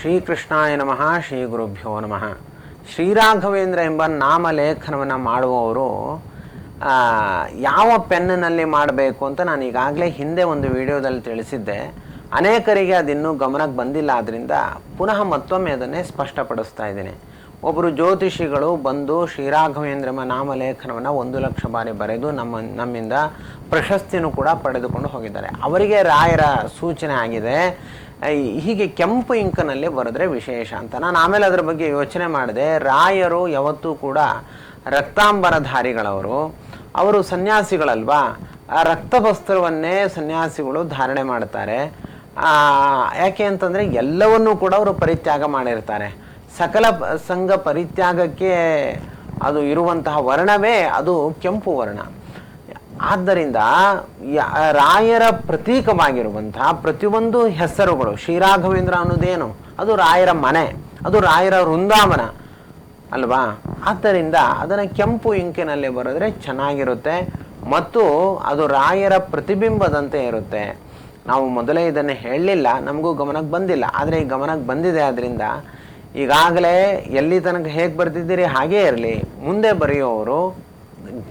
ಶ್ರೀಕೃಷ್ಣಾಯ ನಮಃ ಶ್ರೀ ಗುರುಭ್ಯೋ ನಮಃ. ಶ್ರೀರಾಘವೇಂದ್ರ ಎಂಬ ನಾಮಲೇಖನವನ್ನು ಮಾಡುವವರು ಯಾವ ಪೆನ್ನಿನಲ್ಲಿ ಮಾಡಬೇಕು ಅಂತ ನಾನು ಈಗಾಗಲೇ ಹಿಂದೆ ಒಂದು ವಿಡಿಯೋದಲ್ಲಿ ತಿಳಿಸಿದ್ದೆ. ಅನೇಕರಿಗೆ ಅದಿನ್ನೂ ಗಮನಕ್ಕೆ ಬಂದಿಲ್ಲ ಆದ್ದರಿಂದ ಪುನಃ ಮತ್ತೊಮ್ಮೆ ಅದನ್ನೇ ಸ್ಪಷ್ಟಪಡಿಸ್ತಾ ಇದ್ದೀನಿ. ಒಬ್ಬರು ಜ್ಯೋತಿಷಿಗಳು ಬಂದು ಶ್ರೀರಾಘವೇಂದ್ರ ಎಂಬ ನಾಮಲೇಖನವನ್ನು ಒಂದು ಲಕ್ಷ ಬಾರಿ ಬರೆದು ನಮ್ಮ, ನಮ್ಮಿಂದ ಪ್ರಶಸ್ತಿನೂ ಕೂಡ ಪಡೆದುಕೊಂಡು ಹೋಗಿದ್ದಾರೆ. ಅವರಿಗೆ ರಾಯರ ಸೂಚನೆ ಆಗಿದೆ. ಹೀಗೆ ಕೆಂಪು ಇಂಕನಲ್ಲಿ ಬರೆದ್ರೆ ವಿಶೇಷ ಅಂತ. ನಾನು ಆಮೇಲೆ ಅದರ ಬಗ್ಗೆ ಯೋಚನೆ ಮಾಡಿದೆ. ರಾಯರು ಯಾವತ್ತೂ ಕೂಡ ರಕ್ತಾಂಬರಧಾರಿಗಳವರು. ಅವರು ಸನ್ಯಾಸಿಗಳಲ್ವಾ? ಆ ರಕ್ತವಸ್ತ್ರವನ್ನೇ ಸನ್ಯಾಸಿಗಳು ಧಾರಣೆ ಮಾಡ್ತಾರೆ. ಯಾಕೆ ಅಂತಂದರೆ ಎಲ್ಲವನ್ನೂ ಕೂಡ ಅವರು ಪರಿತ್ಯಾಗ ಮಾಡಿರ್ತಾರೆ. ಸಕಲ ಸಂಘ ಪರಿತ್ಯಾಗಕ್ಕೆ ಅದು ಇರುವಂತಹ ವರ್ಣವೇ ಅದು ಕೆಂಪು ವರ್ಣ. ಆದ್ದರಿಂದ ರಾಯರ ಪ್ರತೀಕವಾಗಿರುವಂತಹ ಪ್ರತಿಯೊಂದು ಹೆಸರುಗಳು, ಶ್ರೀರಾಘವೇಂದ್ರ ಅನ್ನೋದೇನು? ಅದು ರಾಯರ ಮನೆ, ಅದು ರಾಯರ ವೃಂದಾವನ, ಅಲ್ವಾ? ಆದ್ದರಿಂದ ಅದನ್ನು ಕೆಂಪು ಇಂಕಿನಲ್ಲಿ ಬರೆದ್ರೆ ಚೆನ್ನಾಗಿರುತ್ತೆ ಮತ್ತು ಅದು ರಾಯರ ಪ್ರತಿಬಿಂಬದಂತೆ ಇರುತ್ತೆ. ನಾವು ಮೊದಲೇ ಇದನ್ನು ಹೇಳಲಿಲ್ಲ, ನಮಗೂ ಗಮನಕ್ಕೆ ಬಂದಿಲ್ಲ. ಆದರೆ ಈ ಗಮನಕ್ಕೆ ಬಂದಿದೆ ಆದ್ದರಿಂದ ಈಗಾಗಲೇ ಎಲ್ಲಿ ತನಕ ಹೇಗೆ ಬರ್ತಿದ್ದೀರಿ ಹಾಗೇ ಇರಲಿ. ಮುಂದೆ ಬರೆಯೋರು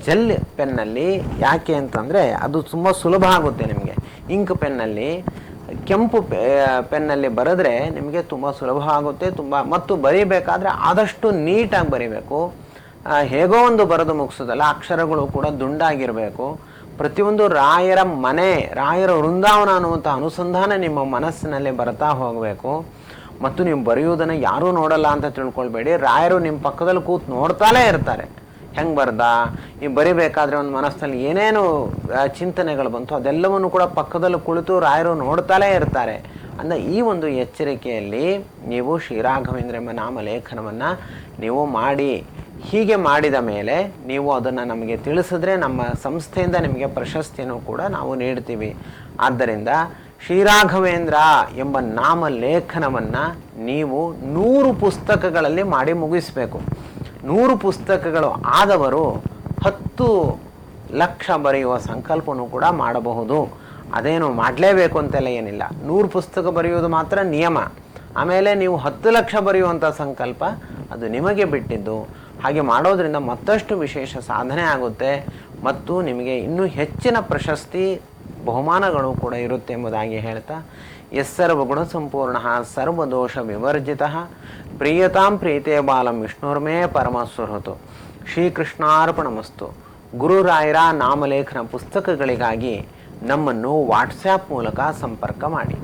ಜೆಲ್ ಪೆನ್ನಲ್ಲಿ ಯಾಕೆ ಅಂತಂದರೆ ಅದು ತುಂಬ ಸುಲಭ ಆಗುತ್ತೆ ನಿಮಗೆ. ಇಂಕ್ ಪೆನ್ನಲ್ಲಿ, ಕೆಂಪು ಪೆನ್ನಲ್ಲಿ ಬರೆದ್ರೆ ನಿಮಗೆ ತುಂಬ ಸುಲಭ ಆಗುತ್ತೆ, ತುಂಬ, ಮತ್ತು ಬರೀಬೇಕಾದ್ರೆ ಆದಷ್ಟು ನೀಟಾಗಿ ಬರೀಬೇಕು. ಹೇಗೋ ಒಂದು ಬರೆದು ಮುಗಿಸೋದಲ್ಲ, ಅಕ್ಷರಗಳು ಕೂಡ ದುಂಡಾಗಿರಬೇಕು. ಪ್ರತಿಯೊಂದು ರಾಯರ ಮನೆ, ರಾಯರ ವೃಂದಾವನ ಅನ್ನುವಂಥ ಅನುಸಂಧಾನ ನಿಮ್ಮ ಮನಸ್ಸಿನಲ್ಲಿ ಬರ್ತಾ ಹೋಗಬೇಕು. ಮತ್ತು ನೀವು ಬರೆಯುವುದನ್ನು ಯಾರೂ ನೋಡಲ್ಲ ಅಂತ ತಿಳ್ಕೊಳ್ಬೇಡಿ. ರಾಯರು ನಿಮ್ಮ ಪಕ್ಕದಲ್ಲಿ ಕೂತು ನೋಡ್ತಾನೇ ಇರ್ತಾರೆ. ಹೆಂಗೆ ಬರ್ದ? ಈ ಬರಿಬೇಕಾದ್ರೆ ಒಂದು ಮನಸ್ಸಲ್ಲಿ ಏನೇನು ಚಿಂತನೆಗಳು ಬಂತು ಅದೆಲ್ಲವನ್ನು ಕೂಡ ಪಕ್ಕದಲ್ಲಿ ಕುಳಿತು ರಾಯರು ನೋಡ್ತಾಲೇ ಇರ್ತಾರೆ. ಅಂದ ಈ ಒಂದು ಎಚ್ಚರಿಕೆಯಲ್ಲಿ ನೀವು ಶ್ರೀರಾಘವೇಂದ್ರ ಎಂಬ ನಾಮಲೇಖನವನ್ನು ನೀವು ಮಾಡಿ, ಹೀಗೆ ಮಾಡಿದ ಮೇಲೆ ನೀವು ಅದನ್ನು ನಮಗೆ ತಿಳಿಸಿದ್ರೆ ನಮ್ಮ ಸಂಸ್ಥೆಯಿಂದ ನಿಮಗೆ ಪ್ರಶಸ್ತಿಯನ್ನು ಕೂಡ ನಾವು ನೀಡ್ತೀವಿ. ಆದ್ದರಿಂದ ಶ್ರೀರಾಘವೇಂದ್ರ ಎಂಬ ನಾಮಲೇಖನವನ್ನು ನೀವು ನೂರು ಪುಸ್ತಕಗಳಲ್ಲಿ ಮಾಡಿ ಮುಗಿಸಬೇಕು. ನೂರು ಪುಸ್ತಕಗಳು ಆದವರು ಹತ್ತು ಲಕ್ಷ ಬರೆಯುವ ಸಂಕಲ್ಪನೂ ಕೂಡ ಮಾಡಬಹುದು. ಅದೇನು ಮಾಡಲೇಬೇಕು ಅಂತೆಲ್ಲ ಏನಿಲ್ಲ. ನೂರು ಪುಸ್ತಕ ಬರೆಯುವುದು ಮಾತ್ರ ನಿಯಮ. ಆಮೇಲೆ ನೀವು ಹತ್ತು ಲಕ್ಷ ಬರೆಯುವಂಥ ಸಂಕಲ್ಪ ಅದು ನಿಮಗೆ ಬಿಟ್ಟಿದ್ದು. ಹಾಗೆ ಮಾಡೋದರಿಂದ ಮತ್ತಷ್ಟು ವಿಶೇಷ ಸಾಧನೆ ಆಗುತ್ತೆ ಮತ್ತು ನಿಮಗೆ ಇನ್ನೂ ಹೆಚ್ಚಿನ ಪ್ರಶಸ್ತಿ, ಬಹುಮಾನಗಳು ಕೂಡ ಇರುತ್ತೆ ಎಂಬುದಾಗಿ ಹೇಳ್ತಾ ಎಸ್ಸರ್ವಗುಣ ಸಂಪೂರ್ಣ ಸರ್ವದೋಷ ವಿವರ್ಜಿತ. ಪ್ರಿಯತಾಂ ಪ್ರೀತೆ ಬಾಲಂ ವಿಷ್ಣುರ್ಮೇ ಪರಮಸ್ವರತು. ಶ್ರೀಕೃಷ್ಣಾರ್ಪಣಮಸ್ತು. ಗುರುರಾಯರ ನಾಮಲೇಖನ ಪುಸ್ತಕಗಳಿಗಾಗಿ ನಮ್ಮನ್ನು ವಾಟ್ಸ್ಯಾಪ್ ಮೂಲಕ ಸಂಪರ್ಕ ಮಾಡಿ.